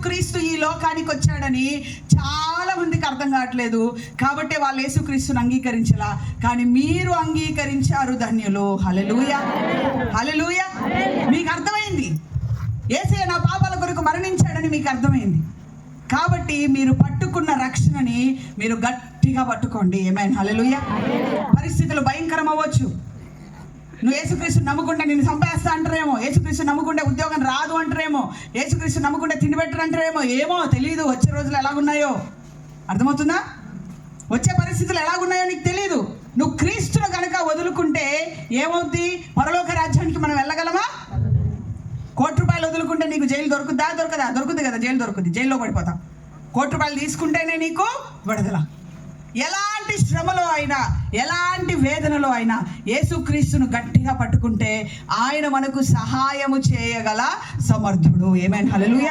యేసుక్రీస్తు ఈ లోకానికి వచ్చాడని చాలా మందికి అర్థం కావట్లేదు. కాబట్టి వాళ్ళు యేసుక్రీస్తుని అంగీకరించలా. కానీ మీరు అంగీకరించారు ధన్యులు. హలలుయ హలలుయ మీకు అర్థమైంది? ఏసే నా పాపాల కొరకు మరణించాడని మీకు అర్థమైంది. కాబట్టి మీరు పట్టుకున్న రక్షణని మీరు గట్టిగా పట్టుకోండి. ఏమైనా హలలుయ పరిస్థితులు భయంకరం అవ్వచ్చు నువ్వు యేసుక్రీస్తు నమ్ముకుంటే నేను చంపేస్తా అంటారేమో. యేసుక్రీస్తు నమ్ముకుంటే ఉద్యోగం రాదు. అంటారేమో యేసుక్రీస్తు నమ్ముకుంటే తిండి పెట్టరు అంటారేమో ఏమో? తెలియదు వచ్చే రోజులు ఎలాగున్నాయో? అర్థమవుతుందా? వచ్చే పరిస్థితులు ఎలాగున్నాయో నీకు తెలియదు నువ్వు క్రీస్తును కనుక వదులుకుంటే ఏమవుద్ది? పరలోక రాజ్యానికి మనం వెళ్ళగలమా? కోటి రూపాయలు వదులుకుంటే నీకు జైలు దొరుకుద్దా? దొరకదా? దొరుకుతుంది కదా. జైలు దొరుకుద్ది. జైల్లో పడిపోతాం. కోటి రూపాయలు తీసుకుంటేనే నీకు విడుదల. ఎలాంటి శ్రమలో అయినా ఎలాంటి వేదనలో అయినా యేసుక్రీస్తును గట్టిగా పట్టుకుంటే ఆయన మనకు సహాయము చేయగల సమర్థుడు. ఏమైనా హల్లెలూయా